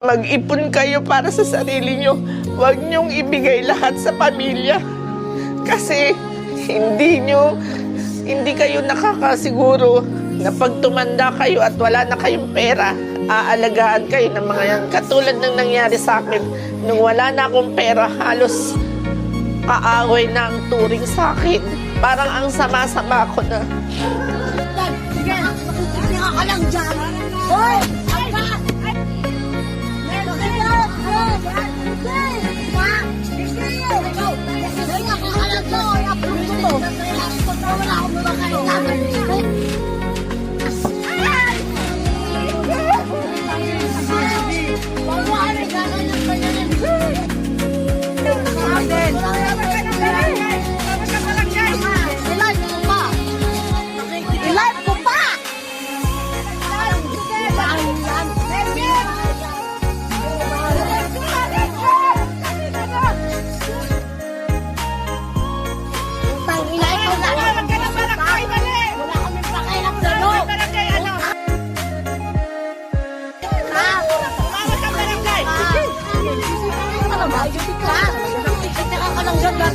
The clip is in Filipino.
Mag-ipon kayo para sa sarili nyo. Huwag nyong ibigay lahat sa pamilya. Kasi hindi nyo, hindi kayo nakakasiguro na pag tumanda kayo at wala na kayong pera, aalagaan kayo ng mga yan. Katulad ng nangyari sa akin, nung wala na akong pera, halos kaaway na ang turing sa akin. Parang ang sama-sama ko na. wala akong makakain laban dito. Ay! Ayubi ka! Nakakalang dyan,